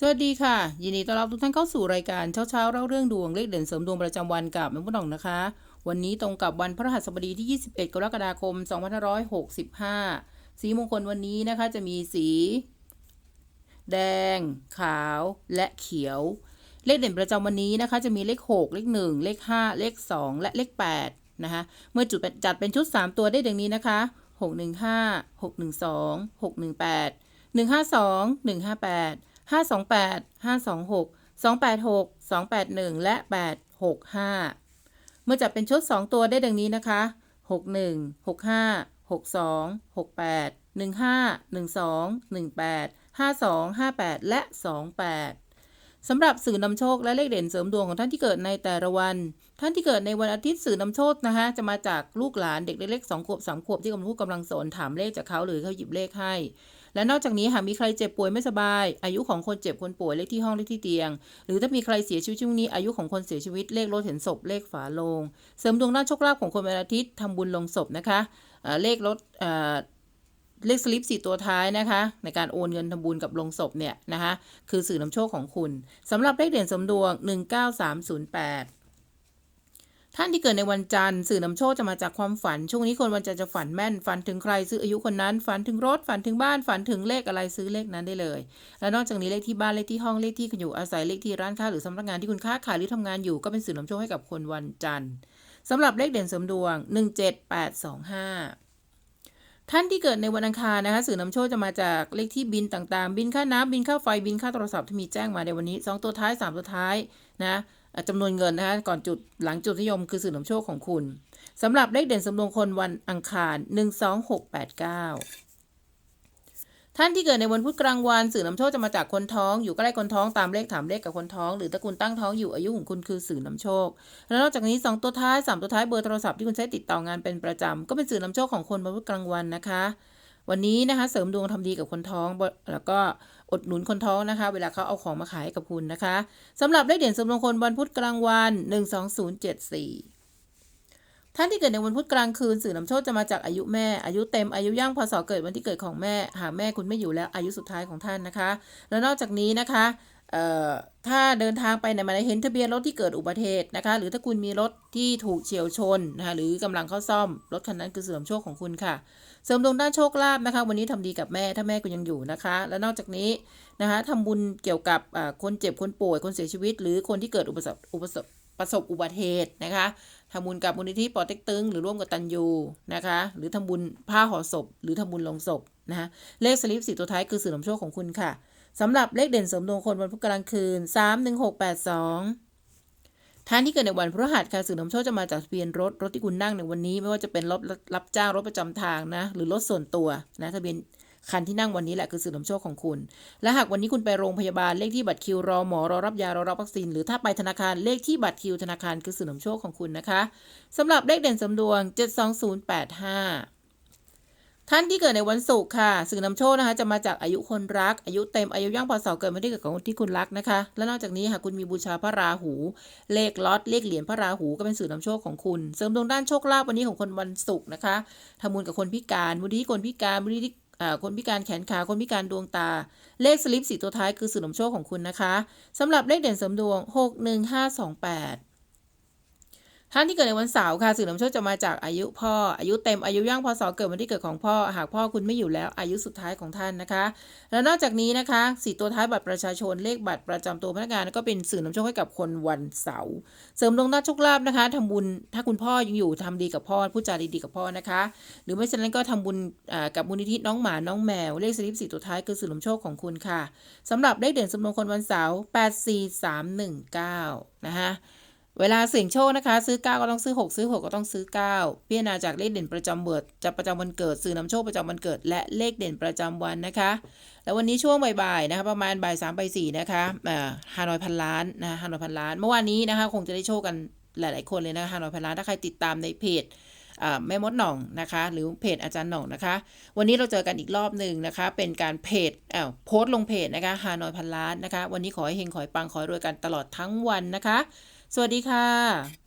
สวัสดีค่ะ ยินดีต้อนรับทุกท่านเข้าสู่รายการเช้าเช้าๆเล่าเรื่องดวงเลขเด่นเสริมดวงประจำวันกับแม่พุดหน่องนะคะ วันนี้ตรงกับวันพฤหัสบดีที่ 21 กรกฎาคม 2565 สีมงคลวันนี้นะคะจะมีสี แดง ขาวและเขียว เลขเด่นประจำวันนี้นะคะ จะมีเลข 6 เลข 1 เลข 5 เลข 2 และเลข 8 นะคะ เมื่อจุดจัดเป็นชุด 3 ตัวได้ดังนี้นะคะ 615 612 618 152 158 528 526 286 281 และ 865 เมื่อจับเป็นชุด 2 ตัวได้ดังนี้นะคะ 61 65 62 68 15 12 18 52 58 และ 28 สำหรับสื่อนำโชคและเลขเด่นเสริมดวงของท่านที่เกิดในแต่ละวัน ท่านที่เกิดในวันอาทิตย์สื่อนำโชคนะคะจะมาจากลูกหลานเด็กเล็กๆสองขวบสามขวบที่กำลังพูดกำลังสอนถามเลขจากเขาหรือเขาหยิบเลขให้ และนอกจากนี้หากมีใครเจ็บป่วยไม่สบาย อายุของคนเจ็บคนป่วยเลขที่ห้องเลขที่เตียง หรือถ้ามีใครเสียชีวิตช่วงนี้อายุของคนเสียชีวิตเลขรถเห็นศพเลขฝาโลง เสริมดวงด้านโชคลาภของคนวันอาทิตย์ทำบุญลงศพนะคะเอ่อเลขรถ เลขสลิปสี่ตัวท้ายนะคะ ในการโอนเงินทำบุญกับลงศพเนี่ยนะคะ คือสื่อนำโชคของคุณสำหรับเลขเด่นเสริมดวง 19308 ท่านที่เกิดในวันจันทร์สื่อนำโชคจะมาจากความฝัน ช่วงนี้คนวันจันทร์จะฝันแม่น ฝันถึงใครซื้ออายุคนนั้น ฝันถึงรถ ฝันถึงบ้าน ฝันถึงเลขอะไรซื้อเลขนั้นได้เลย และนอกจากนี้เลขที่บ้าน เลขที่ห้อง เลขที่คุณอยู่อาศัย เลขที่ร้านค้าหรือสำนักงานที่คุณค้าขายหรือทำงานอยู่ก็เป็นสื่อนำโชคให้กับคนวันจันทร์สำหรับเลขเด่นสมดวง 17825 ท่านที่เกิดในวันอังคารนะคะสื่อนำโชคจะมาจากเลขที่บินต่างๆ บินค่าน้ำบินค่าไฟบินค่าโทรศัพท์ที่มีแจ้งมาในวันนี้ 2 ตัวท้าย 3 ตัวท้ายนะจำนวนเงินนะคะก่อนจุดหลังจุดนิยมคือสื่อนำโชคของคุณสำหรับเลขเด่นสำรวงคนวันอังคาร 12689 ท่านที่เกิดในวันพุธกลางวันสื่อนำโชคจะมาจากคนท้อง อยู่ใกล้คนท้องตามเลขถามเลขกับคนท้อง หรือถ้าคุณตั้งท้องอยู่อายุของคุณคือสื่อนำโชค แล้วนอกจากนี้ 2 ตัวท้าย 3 ตัวท้ายเบอร์โทรศัพท์ที่คุณใช้ติดต่องานเป็นประจำก็เป็นสื่อนำโชคของคนวันพุธกลางวันนะคะ วันนี้นะคะ เสริมดวงทำดีกับคนท้อง แล้วก็อดหนุนคนท้องนะคะ เวลาเขาเอาของมาขายกับคุณนะคะสำหรับเลขเด่นสริมดวงคนวันพุธกลางวัน 12074 ท่านที่เกิดในวันพุธกลางคืนสื่อนำโชคจะมาจากอายุแม่ อายุเต็มอายุย่างพศเกิดวันที่เกิดของแม่ หากแม่คุณไม่อยู่แล้วอายุสุดท้ายของท่านนะคะ แล้วนอกจากนี้นะคะถ้าเดินทางไปไหนมาไหนเห็นทะเบียนรถที่เกิดอุบัติเหตุนะคะ หรือถ้าคุณมีรถที่ถูกเฉียวชนนะคะหรือกำลังเข้าซ่อม รถคันนั้นคือเสริมโชคของคุณค่ะ เสริมดวงด้านโชคลาภนะคะ วันนี้ทำดีกับแม่ถ้าแม่คุณยังอยู่นะคะ และนอกจากนี้นะคะทำบุญเกี่ยวกับคนเจ็บคนป่วยคนเสียชีวิต หรือคนที่เกิดอุบัติอุบัติ ประสบอุบัติเหตุนะคะทำบุญกับมูลนิธิปอเต็กตึง หรือร่วมกับตันยูนะคะ หรือทำบุญผ้าห่อศพ หรือทำบุญลงศพนะคะเลขสลิปสี่ตัวท้ายคือสื่อนำโชคของคุณค่ะสำหรับเลขเด่นเสริมดวงคนวันพุธกลางคืน 3 1 6 8 2ท่านที่เกิดในวันพฤหัสค่ะสื่อนำโชคจะมาจากทะเบียนรถ รถที่คุณนั่งในวันนี้ ไม่ว่าจะเป็นรถรับจ้างรถประจำทางนะ หรือรถส่วนตัวนะทะเบียน คันที่นั่งวันนี้แหละคือสื่อนำโชคของคุณ และหากวันนี้คุณไปโรงพยาบาลเลขที่บัตรคิวรอหมอรอรับยารอรับวัคซีน หรือถ้าไปธนาคารเลขที่บัตรคิวธนาคารคือสื่อนำโชคของคุณนะคะสำหรับเลขเด่นเสริมดวง 72085ท่านที่เกิดในวันศุกร์ค่ะ สื่อนำโชคนะคะ จะมาจากอายุคนรัก อายุเต็มอายุย่างพศเกิดวันที่เกิดของคนที่คุณรักนะคะ และนอกจากนี้หากคุณมีบูชาพระราหู เลขล็อตเลขเหรียญพระราหูก็เป็นสื่อนำโชคของคุณ เสริมดวงด้านโชคลาภวันนี้ของคนวันศุกร์นะคะทำบุญกับคนพิการมูลนิธิคนพิการมูลนิธิอ่ คนพิการแขนขาคนพิการดวงตา เลขสลิปสี่ตัวท้ายคือสื่อนำโชคของคุณนะคะสำหรับเลขเด่นเสริมดวง 61528 ท่านที่เกิดในวันเสาร์ค่ะ สื่อนำโชคจะมาจากอายุพ่อ อายุเต็มอายุย่างพศเกิดวันที่เกิดของพ่อ หากพ่อคุณไม่อยู่แล้ว อายุสุดท้ายของท่านนะคะ แล้วนอกจากนี้นะคะสี่ตัวท้ายบัตรประชาชนเลขบัตรประจำตัวพนักงานก็เป็นสื่อนำโชคให้กับคนวันเสาร์เสริมดวงด้านโชคลาภนะคะทำบุญถ้าคุณพ่อยังอยู่ทำดีกับพ่อพูดจาดีๆกับพ่อนะคะ หรือไม่เช่นนั้นก็ทำบุญกับมูลนิธิน้องหมาน้องแมวเลขสลิปสี่ตัวท้ายคือสื่อนำโชคของคุณค่ะสำหรับเลขเด่นสำนวนคนวันเสาร์84319นะคะ เวลาเสี่ยงโชคนะคะ ซื้อ 9 ก็ต้องซื้อ 6 ซื้อ 6 ก็ต้องซื้อ 9 พิจารณาจากเลขเด่นประจำเบิดจะประจำวันเกิดสื่อนำโชคประจำวันเกิด และเลขเด่นประจำวันนะคะ แล้ววันนี้ช่วงบ่ายๆนะคะประมาณบ่ายสามบ่ายสี่นะคะฮานอยพันล้านนะฮานอยพันล้าน เมื่อวานนี้นะคะคงจะได้โชคกันหลาย ๆ คนเลยนะคะฮานอยพันล้านถ้าใครติดตามในเพจแม่มดหน่องนะคะ หรือเพจอาจารย์หน่องนะคะ วันนี้เราเจอกันอีกรอบหนึ่งนะคะ เป็นการเพจอ้าวโพสต์ลงเพจนะคะฮานอยพันล้านนะคะ วันนี้ขอให้เฮงขอให้ปังขอให้รวยกันตลอดทั้งวันนะคะ สวัสดีค่ะ